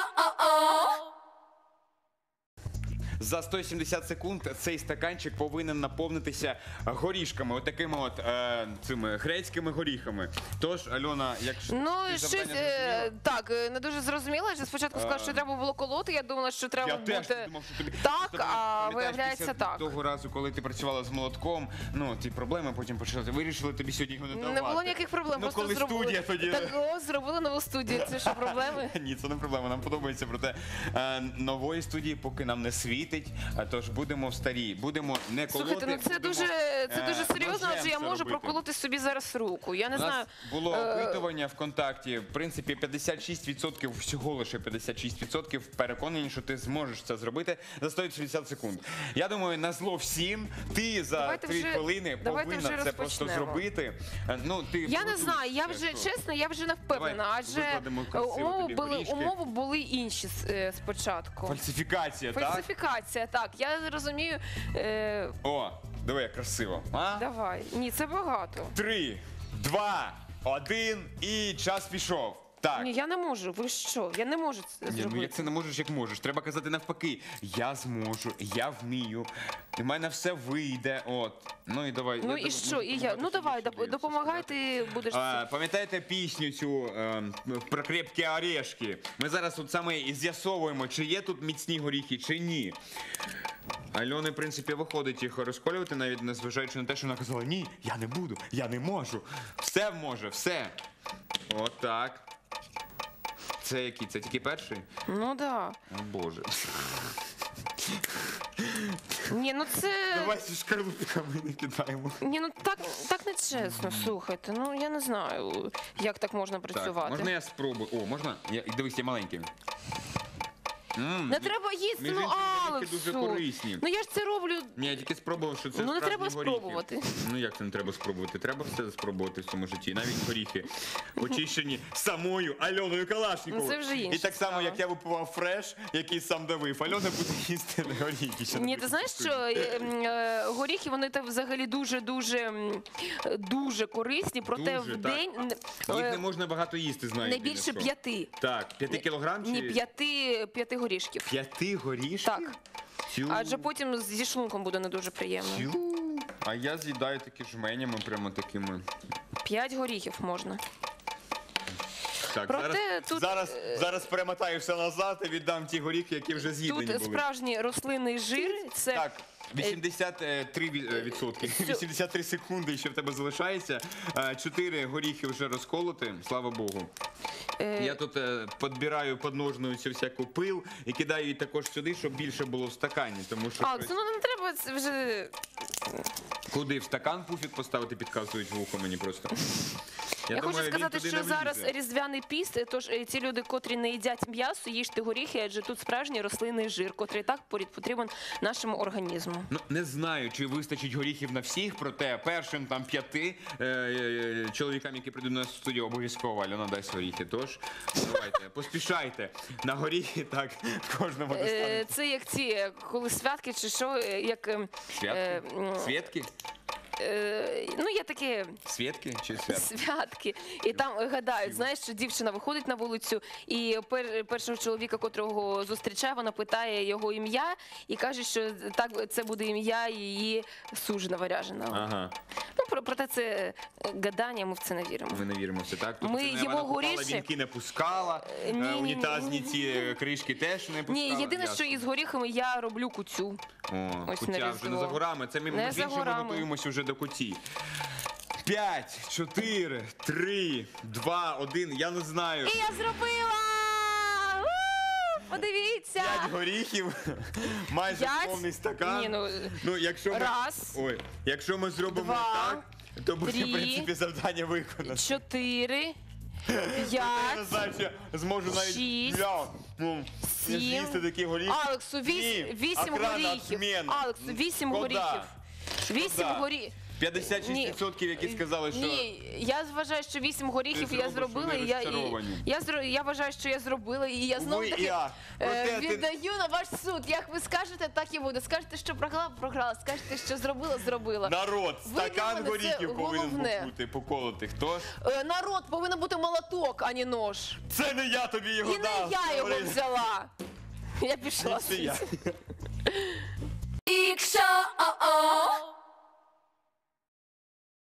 oh, oh. За 170 секунд цей стаканчик повинен наповнитися горішками, отакими от е, цими грецькими горіхами. Тож, Альона, якщо Ну, ти щось е, так, е, не дуже зрозуміло. Я спочатку сказала, що треба було колоти. Я думала, що треба я теж думав, що тобі Так, Просто, а пам'ятаєш, виявляється після так. Того разу, коли ти працювала з молотком, ну ті проблеми потім почалися. Вирішили тобі сьогодні його не давати. Не було ніяких проблем, Ну, просто коли зробили. студія тоді. Так, о, зробили нову студію. Це що проблеми? Ні, це не проблема. Нам подобається. Проте е, нової студії поки нам не світить. А тож будемо в старій. Будемо не колоти. Слухайте, ну це будемо, дуже це е, дуже серйозно, можу робити. проколоти собі зараз руку. Я не У нас знаю. було е, опитування ВКонтакті. В принципі, 56%, всього лише 56% переконані, що ти зможеш це зробити за 160 секунд. Я думаю, на зло всім ти за Давайте 3 вже- хвилини давайте повинна вже це просто розпочнемо. зробити. Е, Ну, ти Я не знаю, я вже що? чесно, я вже не впевнена, Давай адже викладемо е, красиво умови тобі були горішки. умови були інші е, спочатку. Фальсифікація, так? Фальсифікація, так. Я розумію. Е, О, диви, як красиво. А? давай. Ні, це багато. Три, два, один і час пішов. Так. Ні, я не можу. Ви що? Я не можу це Ні, ну зробити. як це не можеш, як можеш. Треба казати навпаки. Я зможу, я вмію. І в мене все вийде. От. Ну і давай. Ну я і думаю, що? І я. допомагати Ну давай, доп- я допомагай, ти будеш. А, пам'ятаєте пісню цю е, про крепкі орешки? Ми зараз от саме і з'ясовуємо, чи є тут міцні горіхи, чи ні. Альони, в принципі, виходить їх розколювати, навіть незважаючи на те, що вона казала, ні, я не буду, я не можу. Все може, все. Отак. Це який? Це тільки перший? Ну да. О Боже. Ні, ну це. Давайте шкарлупками не кидаємо. Ні, ну так, так не чесно, слухайте. Ну я не знаю, як так можна Так, працювати. можна я спробую? О, можна? Я, дивись, я маленький. М, Не треба їсти, між ну іншим, горіхи дуже корисні. Ну я ж це роблю. Ні, я тільки спробував, що це Ну, не справжні треба горіхи. спробувати. Ну як це не треба спробувати? Треба все спробувати в цьому житті, навіть горіхи. Очищені самою Альоною Калашніковою. Ну, це вже інша І так само, справа. як я випивав фреш, який сам давив. Альона буде їсти горіхи. ще Ні, ти знаєш, що е, м, е, горіхи вони там взагалі дуже дуже м, е, дуже корисні, проте Дуже, в так. день н- Їх е, не можна багато їсти, знаю. не більше п'яти. Так, п'яти кілограм чи Ні, п'яти п'яти горішків. п'яти горішків? Так. Тю. Адже потім зі шлунком буде не дуже приємно. Тю. А я з'їдаю такі жменями, прямо такими. П'ять горіхів можна. Так, Проте зараз, тут, зараз, зараз перемотаю все назад і віддам ті горіхи, які вже з'їдені Тут справжній рослинний жир. Це Так, 83 е, відсотки, 83 секунди ще в тебе залишається. Е, Чотири горіхи вже розколоти, слава Богу. е, Я тут е, підбираю подножною цю всяку пил і кидаю її також сюди, щоб більше було в стакані. Тому що Алекс, щось- ну не треба вже. куди в стакан пуфік поставити, підказують вухо мені просто. Я, думаю, хочу сказати, що зараз різдвяний піст, тож е, ці люди, котрі не їдять м'ясо, їжте горіхи, адже тут справжній рослинний жир, котрий так потрібен нашому організму. Ну не знаю, чи вистачить горіхів на всіх, проте першим там п'яти е, е, чоловікам, які прийдуть на студію, обов'язково Альона дасть горіхи. Тож давайте, поспішайте на горіхи, так кожному Е. Це як ці, е, коли святки чи що, е, як. е, е, Святки? Святки? Е, Ну, є такі Святки чи святки? святки, і там гадають, знаєш, що дівчина виходить на вулицю, і пер, першого чоловіка, котрого зустрічає, вона питає його ім'я і каже, що так це буде ім'я її сужена варяженого. Ага, про, проте це е, гадання, ми в це не віримо. ми не віримо в це, так? Ми це не їмо вона купала. Вінки не пускала, е, ні, ні, ні. унітазні ці е, кришки теж не пускала. Ні, єдине, що Ясно. із горіхами я роблю куцю. О, Ось куття вже не Різдво. за горами. Це ми, Не ми за ми горами. готуємося вже до куті. П'ять, чотири, три, два, один. Я не знаю. І я зробила! Подивіться! П'ять горіхів, майже П'ять? повний стакан. Ні, ну, ну якщо ми, раз, ой, якщо ми зробимо два, так, то буде три, в принципі завдання виконано. Чотири, Я не п'ять, знаю, чи я зможу навіть шість, бля, ну, сім. з'їсти такі горіхи. Алексу, вісім, Ні, вісім горіхів. Алексу, вісім Шкода. горіхів. Вісім Шкода. горіхів. 56%, які сказали, що Ні, я вважаю, що вісім горіхів я зробила. Я, я, я вважаю, що я зробила, і я знову таки е, віддаю на ваш суд. Як ви скажете, так і буде. Скажете, що програла, програла. Скажете, що зробила, зробила. народ, стакан горіхів повинен бути поколотих. Тож е, Народ повинен бути молоток, а не нож. це не я тобі його І не я його взяла. Я пішла. Це я. звідси. Ікша, о-о.